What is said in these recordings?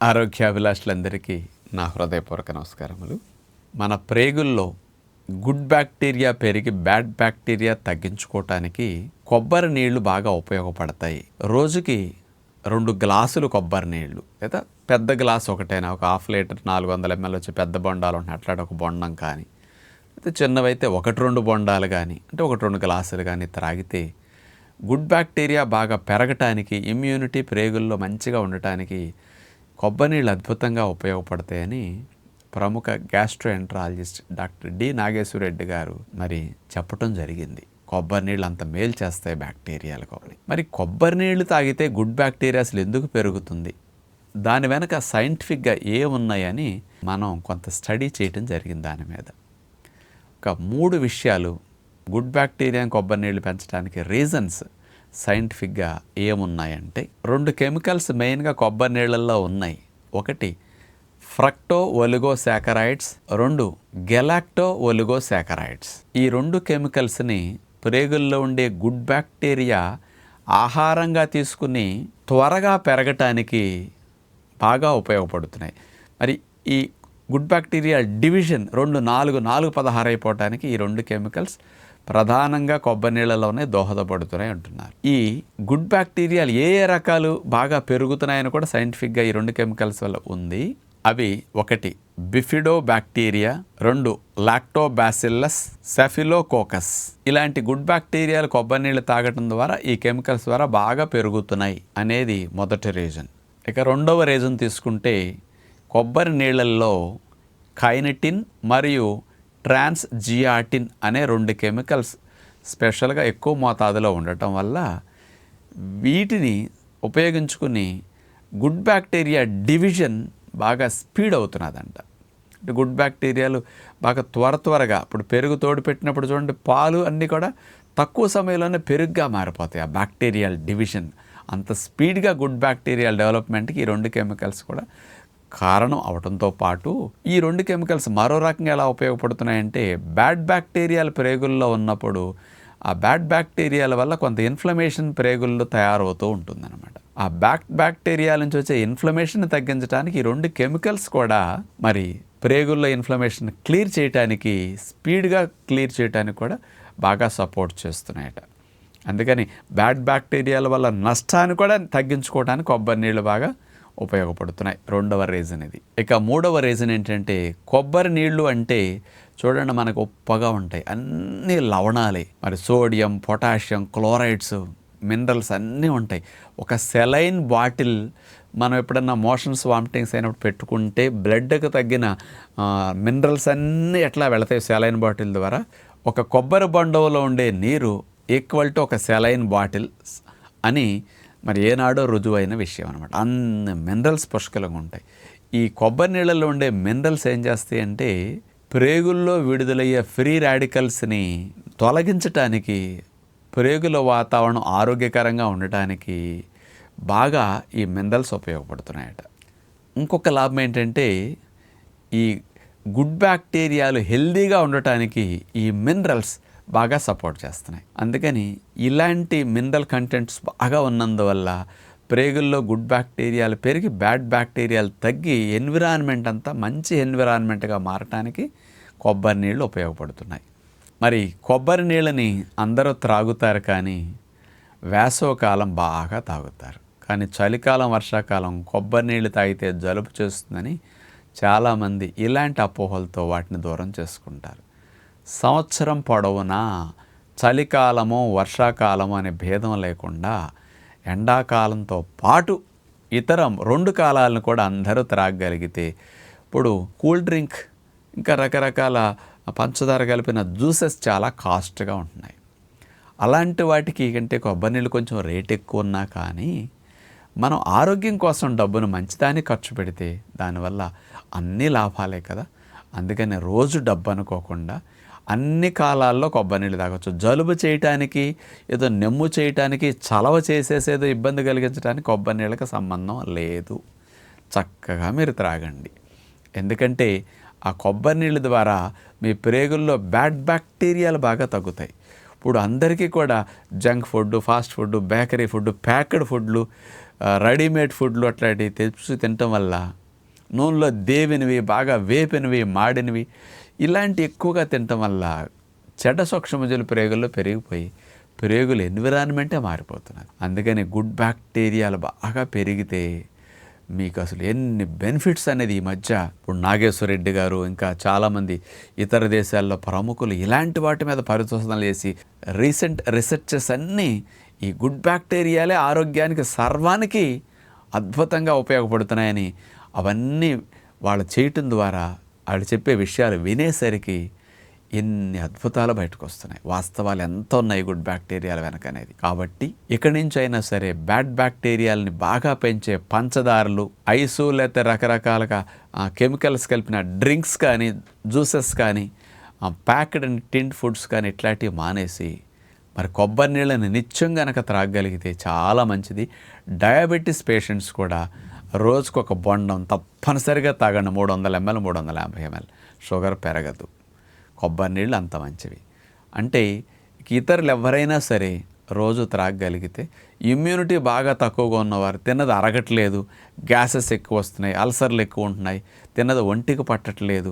ఆరోగ్యాభిలాషులందరికీ నా హృదయపూర్వక నమస్కారములు. మన ప్రేగుల్లో గుడ్ బ్యాక్టీరియా పెరిగి బ్యాడ్ బ్యాక్టీరియా తగ్గించుకోవటానికి కొబ్బరి నీళ్ళు బాగా ఉపయోగపడతాయి. రోజుకి రెండు గ్లాసులు కొబ్బరి నీళ్ళు లేదా పెద్ద గ్లాస్ ఒకటైనా ఒక హాఫ్ లీటర్ నాలుగు వందల ఎంఎల్ వచ్చి పెద్ద బొండాలు ఉంటాయి అట్లాంటి ఒక బొండం కానీ అయితే చిన్నవైతే ఒకటి రెండు బొండాలు కానీ అంటే ఒకటి రెండు గ్లాసులు కానీ త్రాగితే గుడ్ బ్యాక్టీరియా బాగా పెరగటానికి ఇమ్యూనిటీ ప్రేగుల్లో మంచిగా ఉండటానికి కొబ్బరి నీళ్ళు అద్భుతంగా ఉపయోగపడతాయని ప్రముఖ గ్యాస్ట్రోఎంట్రాలజిస్ట్ డాక్టర్ డి నాగేశ్వరరెడ్డి గారు మరి చెప్పటం జరిగింది. కొబ్బరి నీళ్ళు అంత మేలు చేస్తాయి బ్యాక్టీరియాలకు అని. మరి కొబ్బరి నీళ్ళు తాగితే గుడ్ బ్యాక్టీరియా అసలు ఎందుకు పెరుగుతుంది? దాని వెనక సైంటిఫిక్గా ఏమున్నాయని మనం కొంత స్టడీ చేయటం జరిగింది దాని మీద. ఒక మూడు విషయాలు గుడ్ బ్యాక్టీరియా కొబ్బరి నీళ్ళు పెంచడానికి రీజన్స్ సైంటిఫిక్గా ఏమున్నాయంటే రెండు కెమికల్స్ మెయిన్గా కొబ్బరి నీళ్ళల్లో ఉన్నాయి. ఒకటి ఫ్రక్టో ఒలిగో శాకరైడ్స్ రెండు గెలాక్టో ఒలిగో శాకరైడ్స్ ఈ రెండు కెమికల్స్ని ప్రేగుల్లో ఉండే గుడ్ బ్యాక్టీరియా ఆహారంగా తీసుకుని త్వరగా పెరగటానికి బాగా ఉపయోగపడుతున్నాయి. మరి ఈ గుడ్ బ్యాక్టీరియా డివిజన్ రెండు నాలుగు నాలుగు పదహారు అయిపోవటానికి ఈ రెండు కెమికల్స్ ప్రధానంగా కొబ్బరి నీళ్ళలోనే దోహదపడుతున్నాయి అంటున్నారు. ఈ గుడ్ బ్యాక్టీరియాలు ఏ ఏ రకాలు బాగా పెరుగుతున్నాయని కూడా సైంటిఫిక్గా ఈ రెండు కెమికల్స్ వల్ల ఉంది. అవి ఒకటి బిఫిడో బ్యాక్టీరియా రెండు లాక్టోబాసిల్లస్ సెఫిలోకోకస్. ఇలాంటి గుడ్ బ్యాక్టీరియాలు కొబ్బరి నీళ్ళు తాగటం ద్వారా ఈ కెమికల్స్ ద్వారా బాగా పెరుగుతున్నాయి అనేది మొదటి రీజన్. ఇక రెండవ రీజన్ తీసుకుంటే కొబ్బరి నీళ్ళల్లో కైనటిన్ మరియు ట్రాన్స్ జియాటిన్ అనే రెండు కెమికల్స్ స్పెషల్గా ఎక్కువ మోతాదులో ఉండటం వల్ల వీటిని ఉపయోగించుకుని గుడ్ బ్యాక్టీరియా డివిజన్ బాగా స్పీడ్ అవుతున్నదంట. అంటే గుడ్ బ్యాక్టీరియాలు బాగా త్వర త్వరగా ఇప్పుడు పెరుగు తోడు పెట్టినప్పుడు చూడండి పాలు అన్నీ కూడా తక్కువ సమయంలోనే పెరుగుగా మారిపోతాయి. ఆ బ్యాక్టీరియల్ డివిజన్ అంత స్పీడ్గా గుడ్ బ్యాక్టీరియల్ డెవలప్మెంట్కి ఈ రెండు కెమికల్స్ కూడా కారణం అవడంతో పాటు ఈ రెండు కెమికల్స్ మరో రకంగా ఎలా ఉపయోగపడుతున్నాయంటే బ్యాడ్ బ్యాక్టీరియాలు ప్రేగుల్లో ఉన్నప్పుడు ఆ బ్యాడ్ బ్యాక్టీరియాల వల్ల కొంత ఇన్ఫ్లమేషన్ ప్రేగుల్లో తయారవుతూ ఉంటుందన్నమాట. ఆ బ్యాక్ బ్యాక్టీరియాల నుంచి వచ్చే ఇన్ఫ్లమేషన్ తగ్గించడానికి ఈ రెండు కెమికల్స్ కూడా మరి ప్రేగుల్లో ఇన్ఫ్లమేషన్ క్లియర్ చేయడానికి స్పీడ్గా క్లియర్ చేయడానికి కూడా బాగా సపోర్ట్ చేస్తున్నాయట. అందుకని బ్యాడ్ బ్యాక్టీరియాల వల్ల నష్టాన్ని కూడా తగ్గించుకోవడానికి కొబ్బరి నీళ్ళు బాగా ఉపయోగపడుతున్నాయి. రెండవ రీజన్ ఇది. ఇక మూడవ రీజన్ ఏంటంటే కొబ్బరి నీళ్ళు అంటే చూడండి మనకు ఉప్పగా ఉంటాయి. అన్ని లవణాలే. మరి సోడియం పొటాషియం క్లోరైడ్స్ మినరల్స్ అన్నీ ఉంటాయి. ఒక సెలైన్ బాటిల్ మనం ఎప్పుడన్నా మోషన్స్ వామిటింగ్స్ అయినప్పుడు పెట్టుకుంటే బ్లడ్కి తగ్గిన మినరల్స్ అన్నీ ఎట్లా వెళతాయి సెలైన్ బాటిల్ ద్వారా? ఒక కొబ్బరి బండవలో ఉండే నీరు ఈక్వల్ టు ఒక సెలైన్ బాటిల్ అని మరి ఏనాడో రుజువైన విషయం అనమాట అన్ని మినరల్స్ పుష్కలంగా ఉంటాయి. ఈ కొబ్బరి నీళ్ళలో ఉండే మినరల్స్ ఏం చేస్తాయి అంటే ప్రేగుల్లో విడుదలయ్యే ఫ్రీ రాడికల్స్ని తొలగించటానికి ప్రేగుల వాతావరణం ఆరోగ్యకరంగా ఉండటానికి బాగా ఈ మినరల్స్ ఉపయోగపడుతున్నాయట. ఇంకొక లాభం ఏంటంటే ఈ గుడ్ బ్యాక్టీరియాలు హెల్దీగా ఉండటానికి ఈ మినరల్స్ బాగా సపోర్ట్ చేస్తున్నాయి. అందుకని ఇలాంటి మినరల్ కంటెంట్స్ బాగా ఉన్నందువల్ల ప్రేగుల్లో గుడ్ బ్యాక్టీరియాలు పెరిగి బ్యాడ్ బ్యాక్టీరియాలు తగ్గి ఎన్విరాన్మెంట్ అంతా మంచి ఎన్విరాన్మెంట్గా మారటానికి కొబ్బరి నీళ్ళు ఉపయోగపడుతున్నాయి. మరి కొబ్బరి నీళ్ళని అందరూ త్రాగుతారు కానీ వేసవకాలం బాగా తాగుతారు. కానీ చలికాలం వర్షాకాలం కొబ్బరి నీళ్ళు తాగితే జలుబు చేస్తుందని చాలామంది ఇలాంటి అపోహలతో వాటిని దూరం చేసుకుంటారు. సంవత్సరం పొడవునా చలికాలము వర్షాకాలము అనే భేదం లేకుండా ఎండాకాలంతో పాటు ఇతర రెండు కాలాలను కూడా అందరూ త్రాగగలిగితే ఇప్పుడు కూల్ డ్రింక్ ఇంకా రకరకాల పంచదార కలిపిన జ్యూసెస్ చాలా కాస్ట్గా ఉంటున్నాయి. అలాంటి వాటికి కంటే కొబ్బరి నీళ్ళు కొంచెం రేట్ ఎక్కువ ఉన్నా కానీ మనం ఆరోగ్యం కోసం డబ్బును మంచిదాన్ని ఖర్చు పెడితే దానివల్ల అన్ని లాభాలే కదా. అందుకని రోజు డబ్బు అనుకోకుండా అన్ని కాలాల్లో కొబ్బరి నీళ్ళు తాగొచ్చు. జలుబు చేయటానికి ఏదో నెమ్ము చేయటానికి చలవ చేసేసేదో ఇబ్బంది కలిగించడానికి కొబ్బరి నీళ్ళకి సంబంధం లేదు. చక్కగా మీరు త్రాగండి. ఎందుకంటే ఆ కొబ్బరి నీళ్ళ ద్వారా మీ ప్రేగుల్లో బ్యాడ్ బ్యాక్టీరియాలు బాగా తగ్గుతాయి. ఇప్పుడు అందరికీ కూడా junk food fast food bakery food packed ఫుడ్లు రెడీమేడ్ ఫుడ్లు అట్లాంటివి తెచ్చి తినటం వల్ల నూనెలో దేవినవి బాగా వేపినవి మాడినవి ఇలాంటి ఎక్కువగా తినటం వల్ల చెడ్డ సూక్ష్మజలు ప్రేగుల్లో పెరిగిపోయి ప్రేగుల ఎన్విరాన్మెంటే మారిపోతున్నది అందుకని గుడ్ బ్యాక్టీరియాలు బాగా పెరిగితే మీకు అసలు ఎన్ని బెనిఫిట్స్ అనేది ఈ మధ్య ఇప్పుడు నాగేశ్వర రెడ్డి గారు ఇంకా చాలామంది ఇతర దేశాల్లో ప్రముఖులు ఇలాంటి వాటి మీద పరిశోధనలు చేసి రీసెంట్ రీసెర్చెస్ అన్నీ ఈ గుడ్ బ్యాక్టీరియాలే ఆరోగ్యానికి సర్వానికి అద్భుతంగా ఉపయోగపడుతున్నాయని అవన్నీ వాళ్ళు చేయటం ద్వారా వాళ్ళు చెప్పే విషయాలు వినేసరికి ఎన్ని అద్భుతాలు బయటకు వస్తున్నాయి వాస్తవాలు ఎంత ఉన్నాయి గుడ్ బ్యాక్టీరియాల వెనక అనేది. కాబట్టి ఇక్కడి నుంచి అయినా సరే బ్యాడ్ బ్యాక్టీరియాలని బాగా పెంచే పంచదారలు ఐసు లేకపోతే రకరకాలుగా కెమికల్స్ కలిపిన డ్రింక్స్ కానీ జ్యూసెస్ కానీ ప్యాక్డ్ అండ్ టిండ్ ఫుడ్స్ కానీ ఇట్లాంటివి మానేసి మరి కొబ్బరి నీళ్ళని నిత్యం కనుక త్రాగగలిగితే చాలా మంచిది. డయాబెటీస్ పేషెంట్స్ కూడా రోజుకు ఒక బొండం తప్పనిసరిగా తాగండి. మూడు వందల ఎంఎల్ మూడు వందల యాభై ఎంఎల్. షుగర్ పెరగదు. కొబ్బరి నీళ్ళు అంత మంచివి. అంటే ఇతరులు ఎవరైనా సరే రోజు త్రాగగలిగితే ఇమ్యూనిటీ బాగా తక్కువగా ఉన్నవారు తిన్నది అరగట్లేదు గ్యాసెస్ ఎక్కువ వస్తున్నాయి అల్సర్లు ఎక్కువ ఉంటున్నాయి తిన్నది ఒంటికి పట్టట్లేదు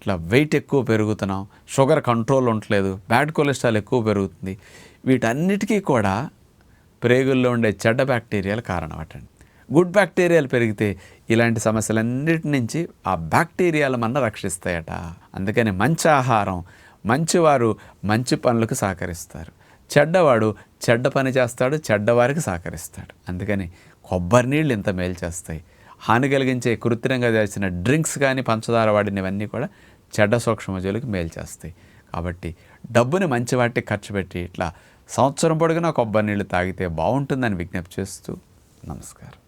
ఇట్లా వెయిట్ ఎక్కువ పెరుగుతున్నాం షుగర్ కంట్రోల్ ఉండట్లేదు బ్యాడ్ కొలెస్ట్రాల్ ఎక్కువ పెరుగుతుంది. వీటన్నిటికీ కూడా ప్రేగుల్లో ఉండే చెడ్డ బ్యాక్టీరియాలు కారణం అటండి. గుడ్ బ్యాక్టీరియాలు పెరిగితే ఇలాంటి సమస్యలన్నిటి నుంచి ఆ బ్యాక్టీరియాలు మన రక్షిస్తాయట. అందుకని మంచి ఆహారం మంచివారు మంచి పనులకు సహకరిస్తారు. చెడ్డవాడు చెడ్డ పని చేస్తాడు చెడ్డవారికి సహకరిస్తాడు. అందుకని కొబ్బరి నీళ్ళు ఇంత మేలు చేస్తాయి. హాని కలిగించే కృత్రిమంగా చేసిన డ్రింక్స్ కానీ పంచదార వాడినవన్నీ కూడా చెడ్డ సూక్ష్మజీవులకు మేలు చేస్తాయి. కాబట్టి డబ్బుని మంచి వాటికి ఖర్చు పెట్టి ఇట్లా సంవత్సరం పొడుగునా కొబ్బరి నీళ్ళు తాగితే బాగుంటుందని విజ్ఞప్తి చేస్తూ నమస్కారం.